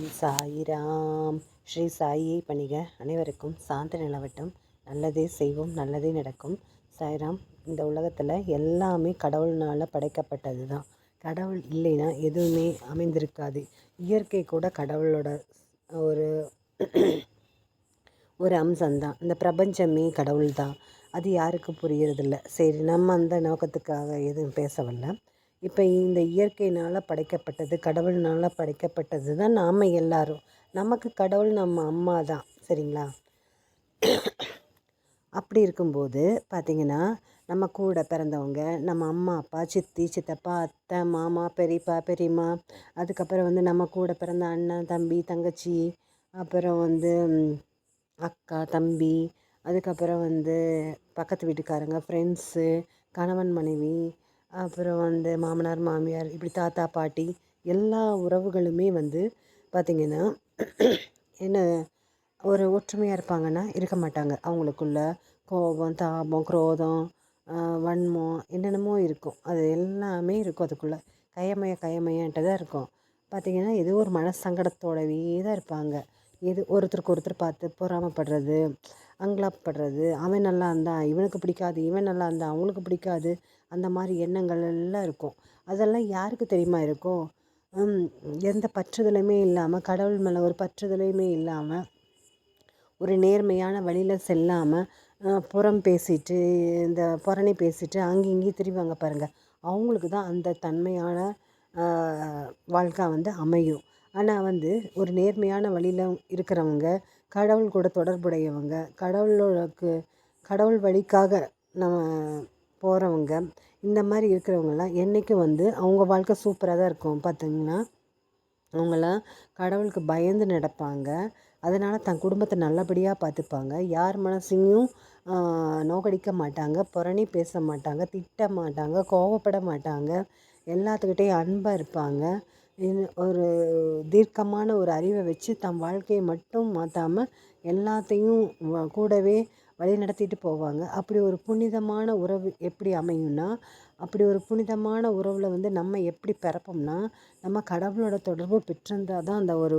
ஓம் சாயிராம். ஸ்ரீ சாயியை பணிக. அனைவருக்கும் சாந்த நிலவட்டம். நல்லதே செய்வோம் நல்லதே நடக்கும். சாய்ராம் இந்த உலகத்தில் எல்லாமே கடவுள்னால் படைக்கப்பட்டது தான் கடவுள் இல்லைன்னா எதுவுமே அமைந்திருக்காது. இயற்கை கூட கடவுளோட ஒரு ஒரு அம்சம்தான். இந்த பிரபஞ்சமே கடவுள் தான் அது யாருக்கும் புரியறதில்ல. சரி நம்ம அந்த நோக்கத்துக்காக எதுவும் பேசவில்லை. இப்போ இந்த இயற்கையினால் படைக்கப்பட்டது கடவுள்னால் படைக்கப்பட்டது தான் நாம் எல்லாரும். நமக்கு கடவுள் நம்ம அம்மா தான் சரிங்களா? அப்படி இருக்கும்போது பார்த்திங்கன்னா நம்ம கூட பிறந்தவங்க நம்ம அம்மா அப்பா சித்தி சித்தப்பா அத்தை மாமா பெரியப்பா பெரியம்மா அதுக்கப்புறம் வந்து நம்ம கூட பிறந்த அண்ணன் தம்பி தங்கச்சி அப்புறம் வந்து அக்கா தம்பி அதுக்கப்புறம் வந்து பக்கத்து வீட்டுக்காரங்க ஃப்ரெண்ட்ஸு கணவன் மனைவி அப்புறம் வந்து மாமனார் மாமியார் இப்படி தாத்தா பாட்டி எல்லா உறவுகளுமே வந்து பார்த்திங்கன்னா என்ன ஒரு ஒற்றுமையாக இருப்பாங்கன்னா இருக்க மாட்டாங்க. அவங்களுக்குள்ள கோபம் தாபம் குரோதம் வன்மம் என்னென்னமோ இருக்கும். அது எல்லாமே இருக்கும் அதுக்குள்ளே. கயமைய கயமையன்ட்டு தான் இருக்கும். பார்த்திங்கன்னா ஏதோ ஒரு மன சங்கடத்தோடவே தான் இருப்பாங்க. எது ஒருத்தருக்கு ஒருத்தர் பார்த்து பொறாமப்படுறது அங்கலாப்படுறது. அவன் நல்லா இருந்தான் இவனுக்கு பிடிக்காது இவன் நல்லா இருந்தான் அவங்களுக்கு பிடிக்காது அந்த மாதிரி எண்ணங்கள் எல்லாம் இருக்கும். அதெல்லாம் யாருக்கு தெரியுமா இருக்கும் எந்த பற்றுதலுமே இல்லாமல் கடவுள் மேலே ஒரு பற்றுதலையுமே இல்லாமல் ஒரு நேர்மையான வழியில் செல்லாமல் புறம் பேசிட்டு இந்த புறணி பேசிட்டு அங்கேயும் இங்கேயும் திரிவாங்க பாருங்கள் அவங்களுக்கு தான் அந்த தன்மையான வாழ்க்கை வந்து அமையும். ஆனால் வந்து ஒரு நேர்மையான வழியில் இருக்கிறவங்க கடவுள் கூட தொடர்புடையவங்க கடவுளுக்கு கடவுள் வழிக்காக நம்ம போகிறவங்க இந்த மாதிரி இருக்கிறவங்கலாம் என்றைக்கும் வந்து அவங்க வாழ்க்கை சூப்பராக தான் இருக்கும். பார்த்திங்கன்னா அவங்களாம் கடவுளுக்கு பயந்து நடப்பாங்க. அதனால் தன் குடும்பத்தை நல்லபடியாக பார்த்துப்பாங்க யார் மனசையும் நோக்கடிக்க மாட்டாங்க புரணி பேச மாட்டாங்க திட்ட மாட்டாங்க கோவப்பட மாட்டாங்க. எல்லாத்துக்கிட்டேயும் அன்பாக இருப்பாங்க. ஒரு தீர்க்கமான ஒரு அறிவை வச்சு தம் வாழ்க்கையை மட்டும் மாற்றாமல் எல்லாத்தையும் கூடவே வழி நடத்திட்டு போவாங்க. அப்படி ஒரு புனிதமான உறவு எப்படி அமையும்னா அப்படி ஒரு புனிதமான உறவில் வந்து நம்ம எப்படி பிறப்போம்னா நம்ம கடவுளோட தொடர்பு பெற்றிருந்தால் தான் அந்த ஒரு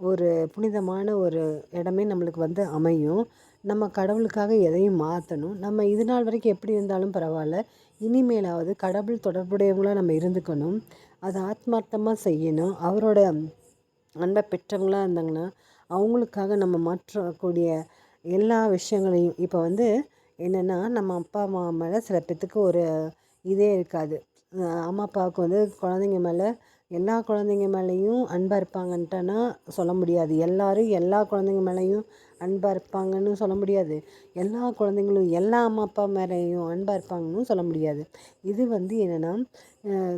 ஒரு புனிதமான ஒரு இடமே நம்மளுக்கு வந்து அமையும். நம்ம கடவுளுக்காக எதையும் மாற்றணும் நம்ம இது நாள் வரைக்கும் எப்படி இருந்தாலும் பரவாயில்ல. இனிமேலாவது கடவுள் தொடர்புடையவங்களாக நம்ம இருந்துக்கணும். அதை ஆத்மார்த்தமாக செய்யணும். அவரோட அன்பை பெற்றவங்களாக இருந்தாங்கன்னா அவங்களுக்காக நம்ம மாற்றக்கூடிய எல்லா விஷயங்களையும் இப்போ வந்து என்னென்னா நம்ம அப்பா அம்மா மேலே சில பேர்த்துக்கு ஒரு இதே இருக்காது. அம்மா அப்பாவுக்கு வந்து குழந்தைங்க மேலே எல்லா குழந்தைங்க மேலேயும் அன்பாக இருப்பாங்கன்ட்டுனா சொல்ல முடியாது. எல்லோரும் எல்லா குழந்தைங்க மேலேயும் அன்பாக இருப்பாங்கன்னு சொல்ல முடியாது. எல்லா குழந்தைங்களும் எல்லா அம்மா அப்பா மேலேயும் அன்பாக இருப்பாங்கன்னு சொல்ல முடியாது. இது வந்து என்னென்னா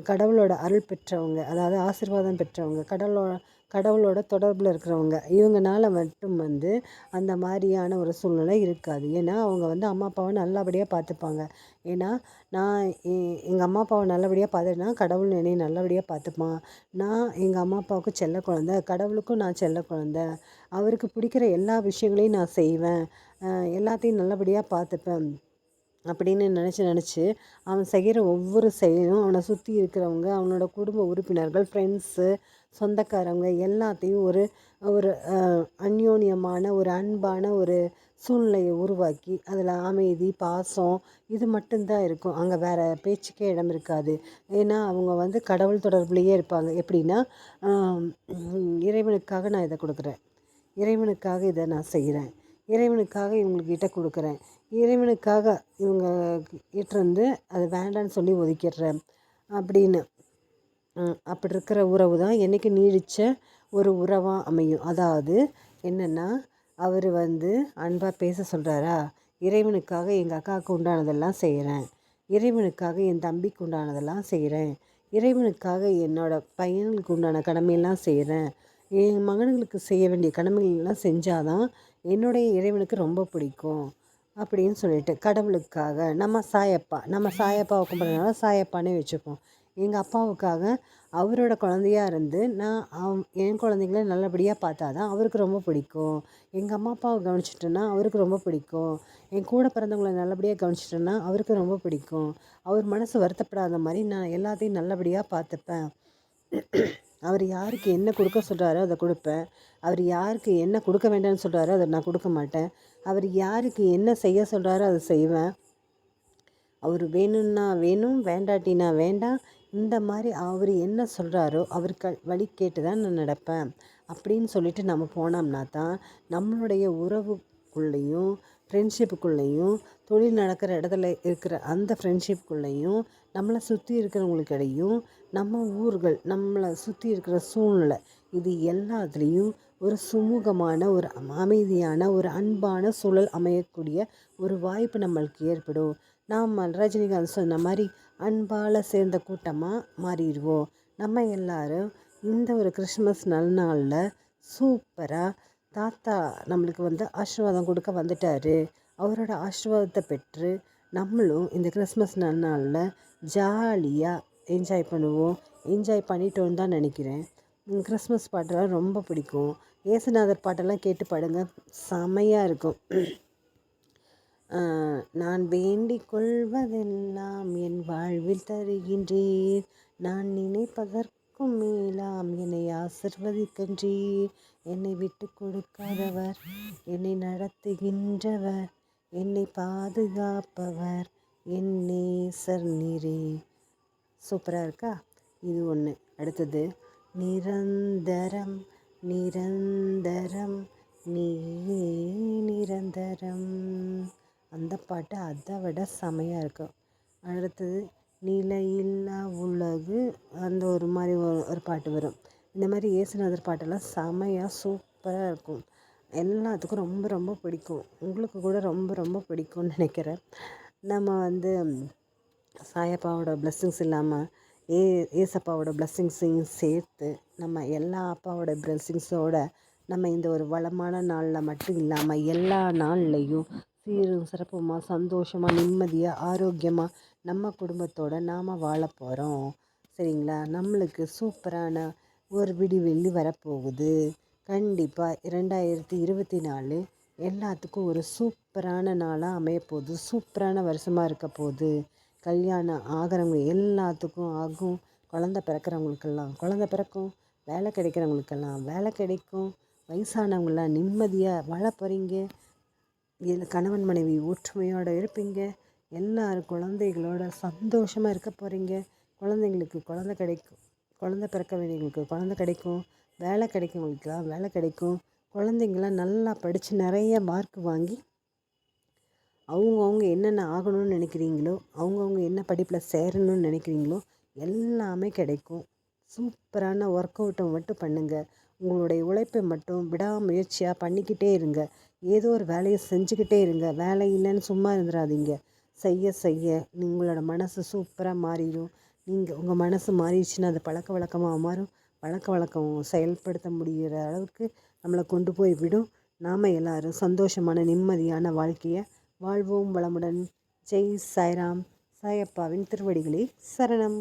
கடவுளோட அருள் பெற்றவங்க அதாவது ஆசிர்வாதம் பெற்றவங்க கடவுளோட கடவுளோட தொடர்பில் இருக்கிறவங்க. இவங்கனால மட்டும் வந்து அந்த மாதிரியான ஒரு சூழ்நிலை இருக்காது. ஏன்னா அவங்க வந்து அம்மா அப்பாவை நல்லபடியாக பார்த்துப்பாங்க ஏன்னா நான் எங்கள் அம்மா அப்பாவை நல்லபடியாக பார்த்துட்டேன்னா கடவுள் என்னையை நல்லபடியாக பார்த்துப்பான் நான் எங்கள் அம்மா அப்பாவுக்கு செல்ல குழந்த கடவுளுக்கும் நான் செல்ல குழந்த. அவருக்கு பிடிக்கிற எல்லா விஷயங்களையும் நான் செய்வேன். எல்லாத்தையும் நல்லபடியாக பார்த்துப்பேன் அப்படின்னு நினச்சி நினச்சி அவன் செய்கிற ஒவ்வொரு செயலும் அவனை சுற்றி இருக்கிறவங்க அவனோட குடும்ப உறுப்பினர்கள் ஃப்ரெண்ட்ஸு சொந்தக்காரங்க எல்லாத்தையும் ஒரு ஒரு அந்யோன்யமான ஒரு அன்பான ஒரு சூழ்நிலையை உருவாக்கி அதில் அமைதி பாசம் இது மட்டும்தான் இருக்கும். அங்கே வேறு பேச்சுக்கே இடம் இருக்காது. ஏன்னா அவங்க வந்து கடவுள் தொடர்புலேயே இருப்பாங்க. எப்படின்னா இறைவனுக்காக நான் இதை கொடுக்குறேன். இறைவனுக்காக இதை நான் செய்கிறேன் இறைவனுக்காக இவங்கக்கிட்ட கொடுக்குறேன். இறைவனுக்காக இவங்க கிட்டேருந்து அது வேண்டான்னு சொல்லி ஒதுக்கிடுறேன். அப்படின்னு அப்படி இருக்கிற உறவு தான் என்றைக்கு நீடித்த ஒரு உறவாக அமையும். அதாவது என்னென்னா அவர் வந்து அன்பாக பேச சொல்கிறாரா இறைவனுக்காக எங்கள் அக்காவுக்கு உண்டானதெல்லாம் செய்கிறேன் இறைவனுக்காக என் தம்பிக்கு உண்டானதெல்லாம் செய்கிறேன் இறைவனுக்காக என்னோடய பையனுக்கு உண்டான கடமையெல்லாம் செய்கிறேன் என் மகன்களுக்கு செய்ய வேண்டிய கடமைகள்லாம் செஞ்சால் தான் என்னுடைய இறைவனுக்கு ரொம்ப பிடிக்கும் அப்படின்னு சொல்லிட்டு கடவுளுக்காக நம்ம சாயப்பா நம்ம சாயப்பாவை கும்பிட்றதுனால சாயப்பானே வச்சுப்போம். எங்கள் அப்பாவுக்காக அவரோட குழந்தையாக இருந்து நான் அவ் என் குழந்தைங்கள நல்லபடியாக பார்த்தா தான் அவருக்கு ரொம்ப பிடிக்கும். எங்கள் அம்மா அப்பாவை கவனிச்சிட்டேன்னா அவருக்கு ரொம்ப பிடிக்கும். என் கூட பிறந்தவங்கள நல்லபடியாக கவனிச்சிட்டேன்னா அவருக்கு ரொம்ப பிடிக்கும். அவர் மனசு வருத்தப்படாத மாதிரி நான் எல்லாத்தையும் நல்லபடியாக பார்த்துப்பேன். அவர் யாருக்கு என்ன கொடுக்க சொல்கிறாரோ அதை கொடுப்பேன். அவர் யாருக்கு என்ன கொடுக்க வேண்டாம்னு சொல்கிறாரோ அதை நான் கொடுக்க மாட்டேன். அவர் யாருக்கு என்ன செய்ய சொல்கிறாரோ அதை செய்வேன். அவர் வேணும்னா வேணும் வேண்டாட்டினா வேண்டாம். இந்த மாதிரி அவர் என்ன சொல்கிறாரோ அவர் க வழி கேட்டு தான் நான் நடப்பேன். அப்படின்னு சொல்லிட்டு நம்ம போனோம்னா தான் நம்மளுடைய உறவு ஃப்ரெண்ட்ஷிப்புக்குள்ளேயும் தொழில் நடக்கிற இடத்துல இருக்கிற அந்த ஃப்ரெண்ட்ஷிப்புக்குள்ளேயும் நம்மளை சுற்றி இருக்கிறவங்களுக்கிடையும் நம்ம ஊர்கள் நம்மளை சுற்றி இருக்கிற சூழ்நிலை இது எல்லாத்துலேயும் ஒரு சுமூகமான ஒரு அமைதியான ஒரு அன்பான சூழல் அமையக்கூடிய ஒரு வாய்ப்பு நம்மளுக்கு ஏற்படும். நாம் ரஜினிகாந்த் சொன்ன மாதிரி அன்பால் சேர்ந்த கூட்டமாக மாறிடுவோம். நம்ம எல்லாரும் இந்த ஒரு கிறிஸ்மஸ் நல்நாளில் சூப்பராக தாத்தா நம்மளுக்கு வந்து ஆசீர்வாதம் கொடுக்க வந்துட்டார். அவரோட ஆசீர்வாதத்தை பெற்று நம்மளும் இந்த கிறிஸ்மஸ் நாளில் ஜாலியாக என்ஜாய் பண்ணுவோம். என்ஜாய் பண்ணிட்டோன்னு தான் நினைக்கிறேன். கிறிஸ்மஸ் பாட்டெல்லாம் ரொம்ப பிடிக்கும். ஏசுநாதர் பாட்டெல்லாம் கேட்டு பாடுங்க. செமையாக இருக்கும். நான் வேண்டிக் கொள்வதெல்லாம் என் வாழ்வில் தருகின்றீர். நான் நினைப்பதற்கு நினைப்பதற்கும் மேலாம் என்னை ஆசிர்வதிக்கின்றீர் என்னை விட்டு கொடுக்காதவர் என்னை நடத்துகின்றவர் என்னை பாதுகாப்பவர் என் நேசர் நீரே. சூப்பராக இருக்கா? இது ஒன்று அடுத்தது நிரந்தரம் நிரந்தரம் நீயே நிரந்தரம். அந்த பாட்டு அதை விட செமையாக இருக்கும். அடுத்தது நிலையில்லா உலகு. அந்த ஒரு மாதிரி ஒரு ஒரு பாட்டு வரும். இந்த மாதிரி ஏசுநாதர் பாட்டெல்லாம் செமையாக சூப்பராக இருக்கும். எல்லாத்துக்கும் ரொம்ப ரொம்ப பிடிக்கும். உங்களுக்கு கூட ரொம்ப ரொம்ப பிடிக்கும்னு நினைக்கிறேன். நம்ம வந்து சாயப்பாவோட பிளெஸ்ஸிங்ஸ் இல்லாமல் ஏ ஏசப்பாவோட பிளெஸ்ஸிங்ஸையும் சேர்த்து நம்ம எல்லா அப்பாவோட பிளெஸ்ஸிங்ஸோட நம்ம இந்த ஒரு வளமான நாளில் மட்டும் இல்லாமல் எல்லா நாள்லேயும் சீரும் சிறப்புமாக சந்தோஷமாக நிம்மதியாக ஆரோக்கியமாக நம்ம குடும்பத்தோடு நாம் வாழ போகிறோம் சரிங்களா? நம்மளுக்கு சூப்பரான ஒரு விடிவெள்ளி வரப்போகுது. கண்டிப்பாக இரண்டாயிரத்தி இருபத்தி நாலு எல்லாத்துக்கும் ஒரு சூப்பரான நாளாக அமையப்போகுது சூப்பரான வருஷமாக இருக்க போகுது. கல்யாணம் ஆகிறவங்க எல்லாத்துக்கும் ஆகும். குழந்த பிறக்கிறவங்களுக்கெல்லாம் குழந்த பிறக்கும் வேலை கிடைக்கிறவங்களுக்கெல்லாம் வேலை கிடைக்கும். வயசானவங்களாம் நிம்மதியாக வாழ போகிறீங்க கணவன் மனைவி ஒற்றுமையோடு இருப்பீங்க. எல்லோரும் குழந்தைகளோட சந்தோஷமாக இருக்க போகிறீங்க குழந்தைங்களுக்கு குழந்த கிடைக்கும். குழந்த பிறக்க வேண்டியவங்களுக்கு குழந்த கிடைக்கும். வேலை கிடைக்கவங்களுக்குலாம் வேலை கிடைக்கும். குழந்தைங்களாம் நல்லா படித்து நிறைய மார்க் வாங்கி அவங்கவுங்க என்னென்ன ஆகணும்னு நினைக்கிறீங்களோ அவங்கவுங்க என்ன படிப்பில் சேரணும்னு நினைக்கிறீங்களோ எல்லாமே கிடைக்கும். சூப்பரான ஒர்க் அவுட்டை மட்டும் பண்ணுங்கள் உங்களுடைய உழைப்பை மட்டும் விடாமுயற்சியாக பண்ணிக்கிட்டே இருங்க. ஏதோ ஒரு வேலையை செஞ்சுக்கிட்டே இருங்க. வேலை இல்லைன்னு சும்மா இருந்துடாதீங்க செய்ய செய்ய உங்களோட மனசு சூப்பராக மாறிடும். நீங்கள் உங்கள் மனசு மாறிடுச்சுன்னா அது பழக்க வழக்கமாக மாறும். பழக்க வழக்கம் செயல்படுத்த முடிகிற அளவுக்கு நம்மளை கொண்டு போய் விடும். நாம் எல்லோரும் சந்தோஷமான நிம்மதியான வாழ்க்கையை வாழ்வோம் வளமுடன். ஜெய் சாய்ராம். சாயப்பாவின் திருவடிகளே சரணம்.